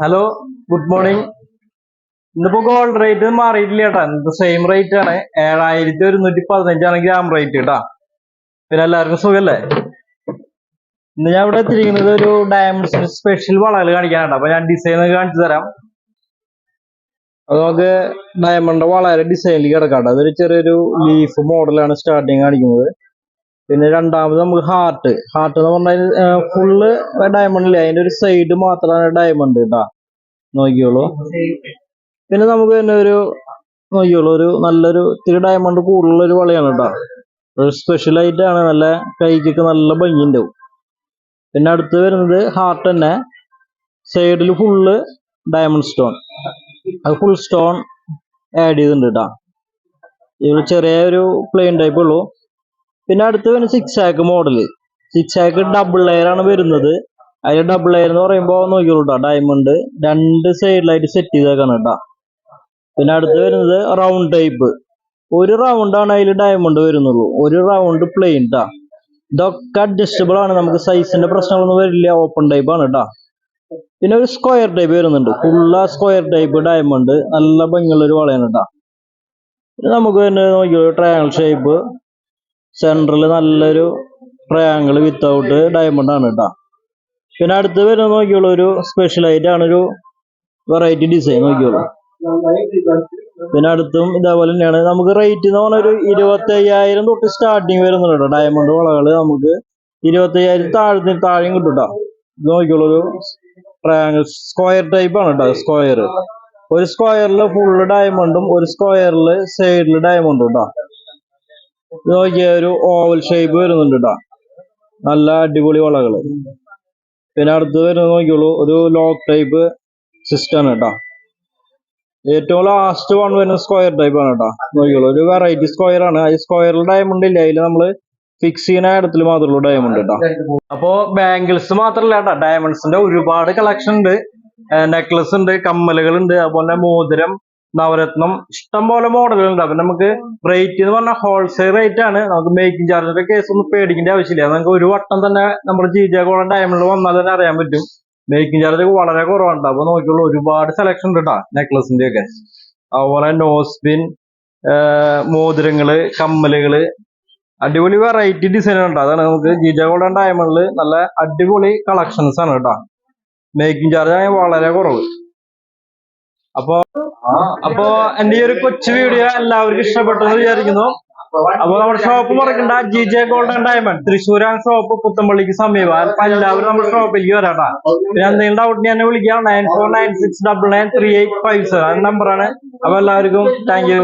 Hello good morning ഇന്നിപ്പോ gold rate മാറിയിട്ടില്ല കേട്ടാ. ഇന്നത്തെ സെയിം റേറ്റ് ആണ്. ഏഴായിരത്തി ഒരുന്നൂറ്റി പതിനഞ്ചാണ് ഗ്രാം റേറ്റ് കേട്ടാ. പിന്നെ എല്ലാവർക്കും സുഖല്ലേ? ഇന്ന് ഞാൻ ഇവിടെ എത്തിയിരിക്കുന്നത് ഒരു ഡയമണ്ട്സ് സ്പെഷ്യൽ വളകൾ കാണിക്കാനാണ് അപ്പൊ ഞാൻ ഡിസൈൻ കാണിച്ചു തരാം. അത് നമുക്ക് ഡയമണ്ട് വളരെ ഡിസൈനിൽ കിടക്കാട്ടോ അതൊരു ചെറിയൊരു ലീഫ് മോഡലാണ് സ്റ്റാർട്ടിങ് കാണിക്കുന്നത്. പിന്നെ രണ്ടാമത് നമുക്ക് ഹാർട്ട് ഹാർട്ട് എന്ന് പറഞ്ഞാൽ ഫുള്ള് ഡയമണ്ട് ഇല്ല? അതിന്റെ ഒരു സൈഡ് മാത്രമാണ് ഡയമണ്ട് കേട്ടാ നോക്കിയോളൂ പിന്നെ നമുക്ക് തന്നെ ഒരു നോക്കിയോളൂ ഒരു നല്ലൊരു ഇത്തിരി ഡയമണ്ട് കൂടുതലുള്ള ഒരു വളയാണ് കേട്ടോ ഒരു സ്പെഷ്യൽ ആയിട്ടാണ് നല്ല കൈക്കൊക്കെ നല്ല ഭംഗി ഉണ്ടാവും പിന്നെ അടുത്ത് വരുന്നത് ഹാർട്ട് തന്നെ. സൈഡിൽ ഫുള്ള് ഡയമണ്ട് സ്റ്റോൺ അത് ഫുൾ സ്റ്റോൺ ആഡ് ചെയ്തിട്ടുണ്ട് കേട്ടോ ഇതിൽ ചെറിയ ഒരു പ്ലെയിൻ ടൈപ്പ് ഉള്ളൂ. പിന്നെ അടുത്ത് വരുന്ന സിക്സ് ആക്ക് മോഡൽ സിക്സ് ആക്ക് ഡബിൾ ലെയർ ആണ് വരുന്നത്. അതിൽ ഡബിൾ ലെയർ എന്ന് പറയുമ്പോൾ നോക്കിയോളൂ കേട്ടോ ഡയമണ്ട് രണ്ട് സൈഡിലായിട്ട് സെറ്റ് ചെയ്തേക്കാണ് കേട്ടോ പിന്നെ അടുത്ത് വരുന്നത് റൗണ്ട് ടൈപ്പ് ഒരു റൗണ്ട് ആണ് അതിൽ ഡയമണ്ട് വരുന്നുള്ളൂ. ഒരു റൗണ്ട് പ്ലെയിൻ ട്ടാ. ഇതൊക്കെ അഡ്ജസ്റ്റബിൾ ആണ്. നമുക്ക് സൈസിന്റെ പ്രശ്നങ്ങളൊന്നും വരില്ല. ഓപ്പൺ ടൈപ്പ് ആണ് കേട്ടോ പിന്നെ ഒരു സ്ക്വയർ ടൈപ്പ് വരുന്നുണ്ട്. ഫുള്ള സ്ക്വയർ ടൈപ്പ് ഡയമണ്ട് നല്ല ഭംഗിയുള്ള ഒരു വളയാണ് കേട്ടോ നമുക്ക് തന്നെ നോക്കിയോ ട്രയാങ്കിൾ ഷേപ്പ് സെൻട്രൽ നല്ലൊരു ട്രയാങ്കിൾ വിത്തൗട്ട് ഡയമണ്ട് ആണ് കേട്ടോ പിന്നെ അടുത്ത് വരുന്നത് നോക്കിയോളൂ ഒരു സ്പെഷ്യൽ ആണ് ഒരു വെറൈറ്റി ഡിസൈൻ നോക്കിയോളൂ. പിന്നെ അടുത്തും ഇതേപോലെ തന്നെയാണ്. നമുക്ക് റേറ്റ് എന്ന് പറഞ്ഞ ഒരു ഇരുപത്തി അയ്യായിരം തൊട്ട് സ്റ്റാർട്ടിങ് വരുന്നുണ്ട് കേട്ടോ ഡയമണ്ട് വളകൾ നമുക്ക് ഇരുപത്തി അയ്യായിരം താഴെ താഴെയും കിട്ടും കേട്ടോ ഇത് നോക്കിയോളൂ ഒരു ട്രയാങ്കിൾ സ്ക്വയർ ടൈപ്പ് ആണ് കേട്ടോ സ്ക്വയർ ഒരു സ്ക്വയറിൽ ഫുള്ള് ഡയമണ്ടും ഒരു സ്ക്വയറിൽ സൈഡിൽ ഡയമണ്ടും കേട്ടോ നോക്കിയ ഒരു ഓവൽ ഷേപ്പ് വരുന്നുണ്ട് കേട്ടോ നല്ല അടിപൊളി വളകൾ. പിന്നെ അടുത്ത് വരുന്നത് നോക്കിയുള്ളൂ ഒരു ലോക്ക് ടൈപ്പ് സിസ്റ്റം ആണ് കേട്ടോ ഏറ്റവും ലാസ്റ്റ് വൺ വരുന്ന സ്ക്വയർ ടൈപ്പ് ആണ് കേട്ടോ നോക്കിയുള്ളൂ ഒരു വെറൈറ്റി സ്ക്വയർ ആണ്. ഈ സ്ക്വയറിൽ ഡയമണ്ട് ഇല്ല? അതിൽ നമ്മൾ ഫിക്സ് ചെയ്യുന്ന ഇടത്തിൽ മാത്രമേ ഉള്ളൂ ഡയമണ്ട് കേട്ടോ അപ്പോ ബാംഗിൾസ് മാത്രല്ല കേട്ടോ ഡയമണ്ട്സിന്റെ ഒരുപാട് കളക്ഷൻ ഉണ്ട്. നെക്ലസ് ഉണ്ട് കമ്മലുകൾ ഉണ്ട്. അതുപോലെ മോതിരം നവരത്നം ഇഷ്ടം പോലെ ഉണ്ടാവും നമുക്ക് റേറ്റ് എന്ന് പറഞ്ഞാൽ ഹോൾസെയിൽ റേറ്റ് ആണ്. നമുക്ക് മേക്കിംഗ് ചാർജിന്റെ കേസ് ഒന്നും പേടിക്കേണ്ട ആവശ്യമില്ല. നമുക്ക് ഒരു വട്ടം തന്നെ നമ്മുടെ ജിജഗോൾഡൻ ഡയമണ്ടിൽ വന്നാൽ തന്നെ അറിയാൻ പറ്റും. മേക്കിംഗ് ചാർജ് വളരെ കുറവുണ്ട് അപ്പൊ നോക്കിയുള്ളൂ ഒരുപാട് സെലക്ഷൻ ഉണ്ട് കേട്ടോ നെക്ലസിന്റെ ഒക്കെ. അതുപോലെ നോസ്പിൻ മോതിരങ്ങൾ കമ്മലുകൾ അടിപൊളി വെറൈറ്റി ഡിസൈൻ ഉണ്ട്. അതാണ് നമുക്ക് ജിജ ഗോൾഡൻ ഡയമണ്ടിൽ നല്ല അടിപൊളി കളക്ഷൻസ് ആണ് കേട്ടോ മേക്കിംഗ് ചാർജ് വളരെ കുറവ്. അപ്പോ അപ്പോ എന്റെ ഈ ഒരു കൊച്ചു വീഡിയോ എല്ലാവർക്കും ഇഷ്ടപ്പെട്ടെന്ന് വിചാരിക്കുന്നു. അപ്പൊ നമ്മുടെ ഷോപ്പ് മറക്കണ്ട. ജി ജെ ഗോൾഡൻ ഡയമണ്ട് തൃശ്ശൂരാണ് ഷോപ്പ് പുത്തമ്പള്ളിക്ക് സമീപം. അപ്പൊ എല്ലാവരും നമ്മുടെ ഷോപ്പിലേക്ക് വരാട്ടാ. പിന്നെ എന്തെങ്കിലും ഡൗട്ട് എന്നെ വിളിക്കാം. Nine four nine six double nine three eight five seven നമ്പറാണ് അപ്പൊ എല്ലാവർക്കും താങ്ക് യു